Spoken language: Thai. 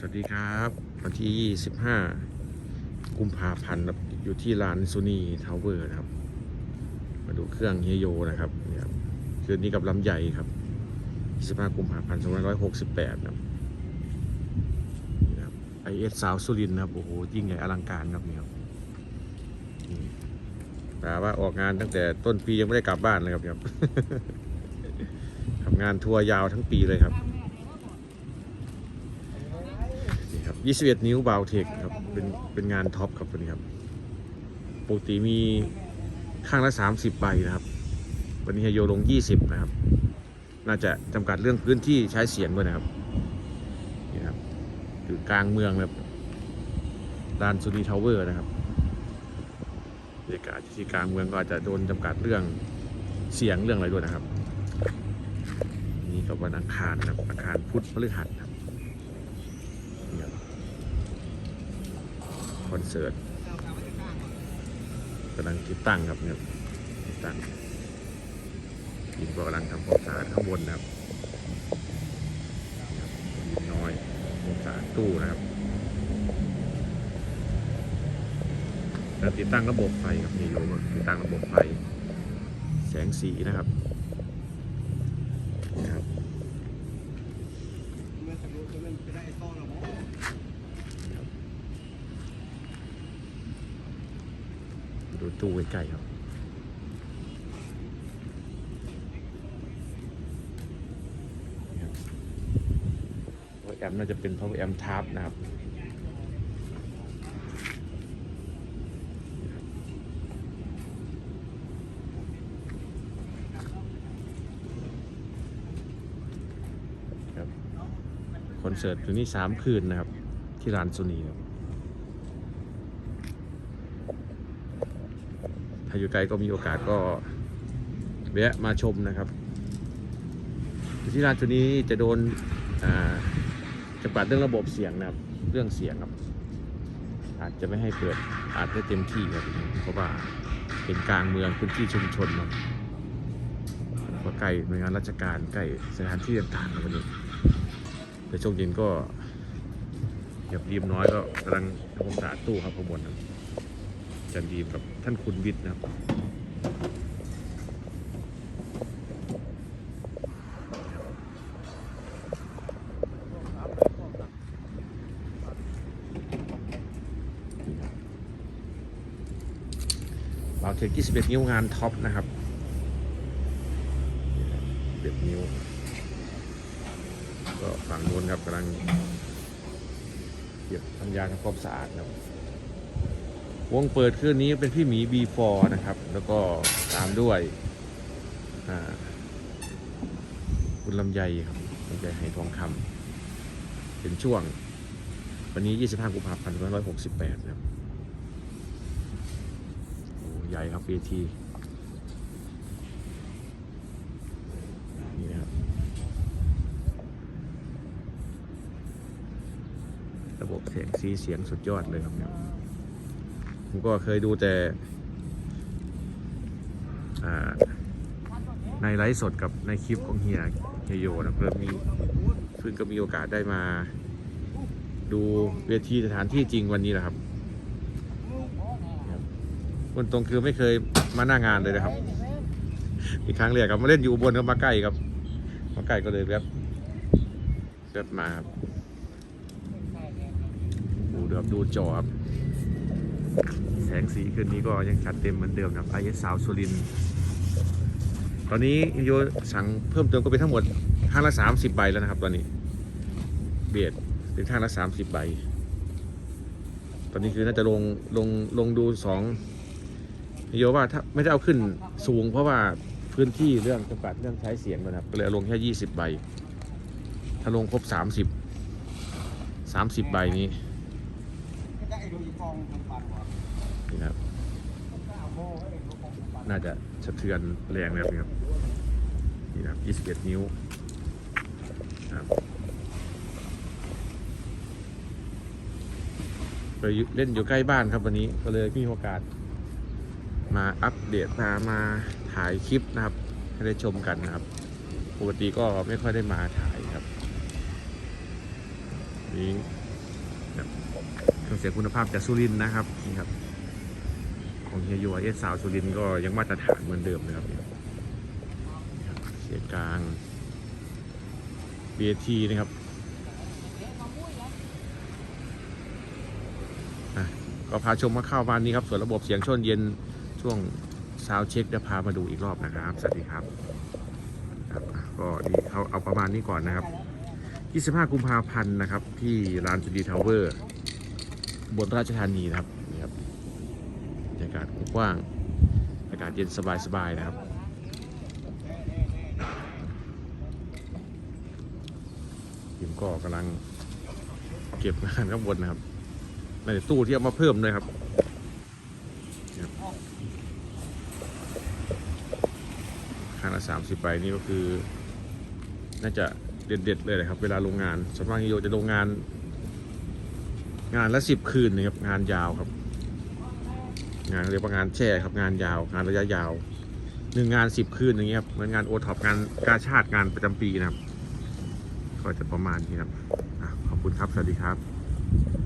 สวัสดีครับวันที่ 25 กุมภาพันธ์อยู่ที่ร้านซูนีทาวเวอร์นะครับ มาดูเครื่องเฮโยนะครับนี่ครับคืนนี้กับลำใหญ่ครับ 25 กุมภาพันธ์2568ครับนี่ครับไอเอสสาวสุรินนะครับโอ้โหยิ่งใหญ่อลังการครับนี่ครับนี่ว่าออกงานตั้งแต่ต้นปียังไม่ได้กลับบ้านเลยครับเนี่ยครับทำงานทัวร์ยาวทั้งปีเลยครับ นี่ครับ 21 นิ้วบาวเทคครับ เป็นเป็นงานท็อปครับตัวนี้ครับ ปกติมีข้างละ 30 ใบนะครับ วันนี้ให้โยลง 20 นะครับ น่าจะจำกัดเรื่องพื้นที่ใช้เสียงด้วยนะครับ นี่ครับอยู่กลางเมืองแบบลานซูนีทาวเวอร์นะครับบรรยากาศที่กลางเมืองก็อาจจะโดนจำกัดเรื่องเสียงเรื่องอะไรด้วยนะครับ นี่ก็วันอังคารนะครับอังคารพุธพฤหัสนะครับ นี่ครับค อนเสิร์ตกำลังติดตั้งครับเนี่ยติดตั้งทีมกำลังทำความสะอาดข้างบนนะครับนี่ครับทีมน้อยความสะอาดตู้นะครับแล้วติดตั้งระบบไฟครับนี่โยมติดตั้งระบบไฟ แสงสีนะครับนี่ครับ ดูตู้ใกล้ๆครับนี่ครับเพราะแอมน่าจะเป็นเพราะแอมทาร์ปนะครับคอนเสิร์ตคืนนี้สามคืนนะครับ ที่ร้านโซนีครับ ถ้า อยู่ไกลก็มีโอกาสก็แวะมาชมนะครับที่ร้านตัวนี้จะโดนจำกัดเรื่องระบบเสียงนะครับ เรื่องเสียงครับ อาจจะไม่ให้เปิดอาจจะเต็มที่ครับเพราะว่าเป็นกลางเมืองพื้นที่ชุมชนครับก็ใกล้หน่วยงานราชการใกล้สถานที่ต่างๆครับวันนี้แต่ช่วงเย็นก็เงียบรีมน้อยก็กำลังทำความสะอาดตู้ครับข้างบนครับ จันดีกับท่านคุณวิทย์นะครับบาวเทค21 นิ้วงานท็อปนะครับ11นิ้ว ก็ฝั่งนู้นครับกำลังเก็บทำยาทำความสะอาดนะครับ วงเปิดคืนนี้เป็นพี่หมี B4 นะครับ แล้วก็ตามด้วยอ่าคุณลำไยครับลำไยไหทองคำเป็นช่วง วันนี้ 25 กุมภาพันธ์2568นะครับโอ้ใหญ่ครับเวทีนี่ครับระบบเสียงสีเสียงสุดยอดเลยครับเนี่ย ผมก็เคยดูแต่ในไลฟ์สดกับในคลิปของเฮียเฮียโยนะเพิ่มมีเพิ่งก็มีโอกาสได้มา ดูเวทีสถานที่จริงวันนี้แหละครับคนตรงคือไม่เคยมาหน้างานเลยนะครับ อีกครั้งแรกครับมาเล่นอยู่บนก็มาใกล้ครับ มาใกล้ก็เลยแวบแวบมาครับดูเดือบดูจอครับ แสงสีคืนนี้ก็ยังชัดเต็มเหมือนเดิมนะครับไอเอสสาวสุรินตอนนี้โยสั่งเพิ่มเติมก็เป็นทั้งหมดห้างละสามสิบใบแล้วนะครับตอนนี้ เบียดเป็นข้างละสามสิบใบ ตอนนี้คือน่าจะลงลงลงดูสองโยว่าถ้าไม่ได้เอาขึ้นสูง เพราะว่าพื้นที่เรื่องจำกัดเรื่องใช้เสียงนะครับเลยลงแค่ยี่สิบใบ ถ้าลงครบสามสิบสามสิบใบนี้ นี่ครับ น่าจะสะเทือนแรงเลยครับนี่นะครับ21 นิ้วครับไปเล่นอยู่ใกล้บ้านครับวันนี้ก็เลยมีโอกาส มาอัปเดตมามาถ่ายคลิปนะครับ ให้ได้ชมกันนะครับปกติก็ไม่ค่อยได้มาถ่ายครับนี่ เครื่องเสียงคุณภาพจากสุรินนะครับนี่ครับ ของเฮียยูเอสสาวสุรินก็ยังมาตรฐานเหมือนเดิมนะครับเสียงกลาง BAT นะครับก็พาชมมาเข้าวันนี้ครับ ส่วนระบบเสียงช่วงเย็นช่วงซาเช็คเดี๋ยวพามาดูอีกรอบนะครับ สวัสดีครับ ก็นี่เขาเอาประมาณนี้ก่อนนะครับ 25 กุมภาพันธ์นะครับ ที่ลานจุดีทาวเวอร์ บนราชธานีนะครับนี่ครับบรรยากาศกว้างอากาศเย็นสบายๆนะครับทีมก็กำลังเก็บงานข้างบนนะครับในตู้ที่เอามาเพิ่มเลยครับนี่ครับค่าละสามสิบใบนี่ก็คือ น่าจะเด็ดๆเลยนะครับ เวลาลงงานส่วนมากโยจะลงงาน งานละสิบคืนนะครับงานยาวครับ งานเรียกว่างานแช่ครับงานยาว งานระยะยาวหนึ่งงานสิบคืนอย่างเงี้ยครับเหมือนงานโอท็อปงานกาชาติงานประจำปีนะครับ ก็จะประมาณนี้ครับขอบคุณครับ สวัสดีครับ